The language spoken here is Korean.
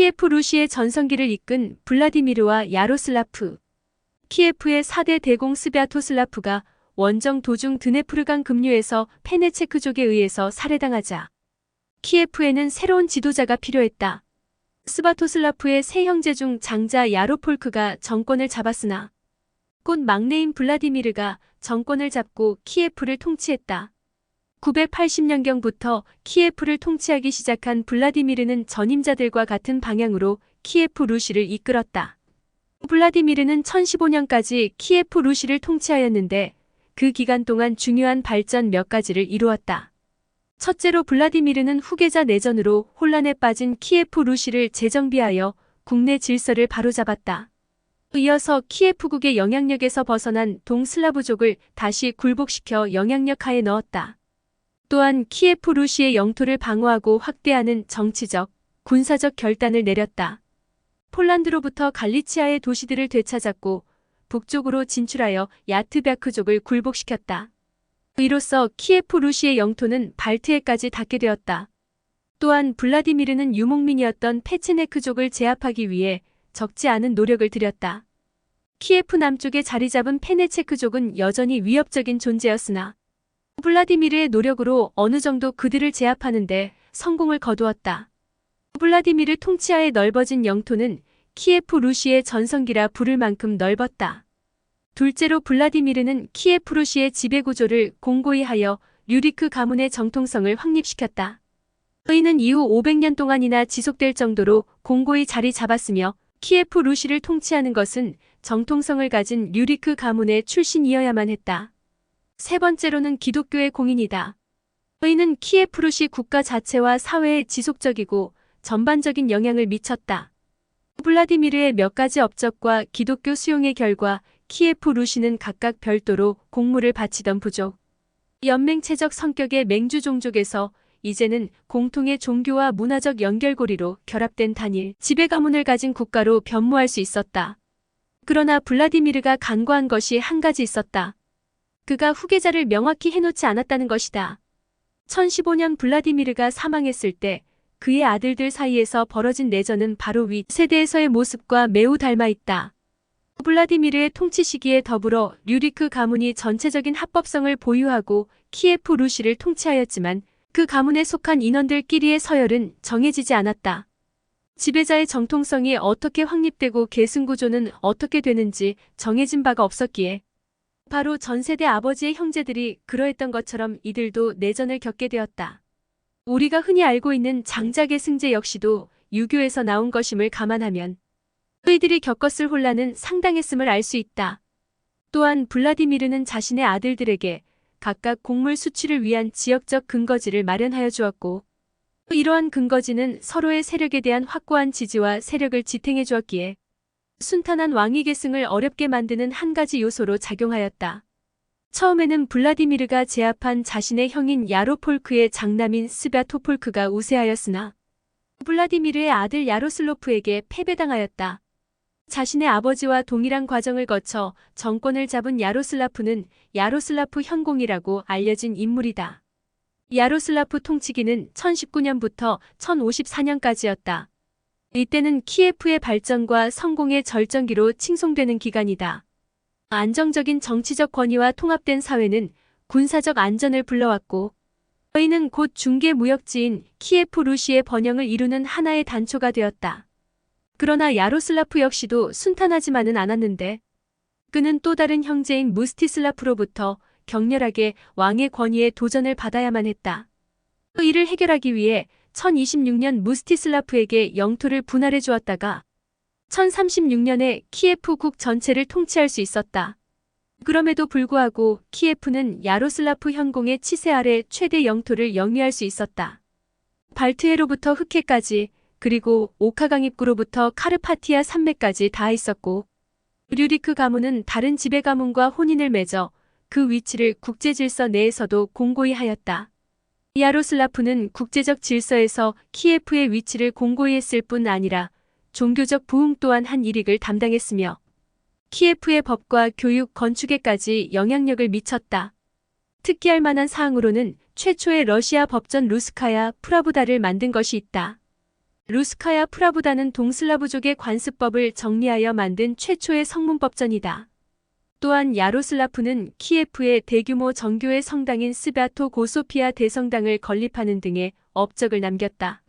키예프 루시의 전성기를 이끈 블라디미르와 야로슬라프. 키예프의 4대 대공 스비아토슬라프가 원정 도중 드네프르강 급류에서 페네체크족에 의해서 살해당하자 키예프에는 새로운 지도자가 필요했다. 스바토슬라프의 세 형제 중 장자 야로폴크가 정권을 잡았으나 곧 막내인 블라디미르가 정권을 잡고 키예프를 통치했다. 980년경부터 키예프를 통치하기 시작한 블라디미르는 전임자들과 같은 방향으로 키예프 루시를 이끌었다. 블라디미르는 1015년까지 키예프 루시를 통치하였는데 그 기간 동안 중요한 발전 몇 가지를 이루었다. 첫째로 블라디미르는 후계자 내전으로 혼란에 빠진 키예프 루시를 재정비하여 국내 질서를 바로잡았다. 이어서 키예프국의 영향력에서 벗어난 동슬라브족을 다시 굴복시켜 영향력 하에 넣었다. 또한 키예프 루시의 영토를 방어하고 확대하는 정치적, 군사적 결단을 내렸다. 폴란드로부터 갈리치아의 도시들을 되찾았고 북쪽으로 진출하여 야트베크족을 굴복시켰다. 이로써 키예프 루시의 영토는 발트해까지 닿게 되었다. 또한 블라디미르는 유목민이었던 페체네크족을 제압하기 위해 적지 않은 노력을 들였다. 키예프 남쪽에 자리 잡은 페네체크족은 여전히 위협적인 존재였으나 블라디미르의 노력으로 어느 정도 그들을 제압하는데 성공을 거두었다. 블라디미르 통치하에 넓어진 영토는 키예프 루시의 전성기라 부를 만큼 넓었다. 둘째로 블라디미르는 키예프 루시의 지배구조를 공고히 하여 류리크 가문의 정통성을 확립시켰다. 의는 이후 500년 동안이나 지속될 정도로 공고히 자리 잡았으며 키예프 루시를 통치하는 것은 정통성을 가진 류리크 가문의 출신이어야만 했다. 세 번째로는 기독교의 공인이다. 의는 키예프 루시 국가 자체와 사회에 지속적이고 전반적인 영향을 미쳤다. 블라디미르의 몇 가지 업적과 기독교 수용의 결과 키예프 루시는 각각 별도로 공물을 바치던 부족. 연맹체적 성격의 맹주 종족에서 이제는 공통의 종교와 문화적 연결고리로 결합된 단일 지배 가문을 가진 국가로 변모할 수 있었다. 그러나 블라디미르가 간과한 것이 한 가지 있었다. 그가 후계자를 명확히 해놓지 않았다는 것이다. 1015년 블라디미르가 사망했을 때 그의 아들들 사이에서 벌어진 내전은 바로 윗 세대에서의 모습과 매우 닮아 있다. 블라디미르의 통치 시기에 더불어 류리크 가문이 전체적인 합법성을 보유하고 키예프 루시를 통치하였지만 그 가문에 속한 인원들끼리의 서열은 정해지지 않았다. 지배자의 정통성이 어떻게 확립되고 계승구조는 어떻게 되는지 정해진 바가 없었기에 바로 전세대 아버지의 형제들이 그러했던 것처럼 이들도 내전을 겪게 되었다. 우리가 흔히 알고 있는 장작의 승제 역시도 유교에서 나온 것임을 감안하면 그이들이 겪었을 혼란은 상당했음을 알 수 있다. 또한 블라디미르는 자신의 아들들에게 각각 곡물 수출을 위한 지역적 근거지를 마련하여 주었고 이러한 근거지는 서로의 세력에 대한 확고한 지지와 세력을 지탱해 주었기에 순탄한 왕위 계승을 어렵게 만드는 한 가지 요소로 작용하였다. 처음에는 블라디미르가 제압한 자신의 형인 야로폴크의 장남인 스바토폴크가 우세하였으나 블라디미르의 아들 야로슬로프에게 패배당하였다. 자신의 아버지와 동일한 과정을 거쳐 정권을 잡은 야로슬라프는 야로슬라프 현공이라고 알려진 인물이다. 야로슬라프 통치기는 1019년부터 1054년까지였다. 이때는 키예프의 발전과 성공의 절정기로 칭송되는 기간이다. 안정적인 정치적 권위와 통합된 사회는 군사적 안전을 불러왔고 저희는 곧 중개 무역지인 키예프 루시의 번영을 이루는 하나의 단초가 되었다. 그러나 야로슬라프 역시도 순탄하지만은 않았는데 그는 또 다른 형제인 무스티슬라프로부터 격렬하게 왕의 권위에 도전을 받아야만 했다. 그 이를 해결하기 위해 1026년 무스티슬라프에게 영토를 분할해 주었다가 1036년에 키예프 국 전체를 통치할 수 있었다. 그럼에도 불구하고 키예프는 야로슬라프 현공의 치세 아래 최대 영토를 영위할 수 있었다. 발트해로부터 흑해까지 그리고 오카강 입구로부터 카르파티아 산맥까지 다 있었고 류리크 가문은 다른 지배 가문과 혼인을 맺어 그 위치를 국제 질서 내에서도 공고히 하였다. 야로슬라프는 국제적 질서에서 키예프의 위치를 공고히 했을 뿐 아니라 종교적 부흥 또한 한 일익을 담당했으며 키예프의 법과 교육, 건축에까지 영향력을 미쳤다. 특기할 만한 사항으로는 최초의 러시아 법전 루스카야 프라부다를 만든 것이 있다. 루스카야 프라보다는 동슬라브족의 관습법을 정리하여 만든 최초의 성문법전이다. 또한 야로슬라프는 키예프의 대규모 정교회 성당인 스바토 고소피아 대성당을 건립하는 등의 업적을 남겼다.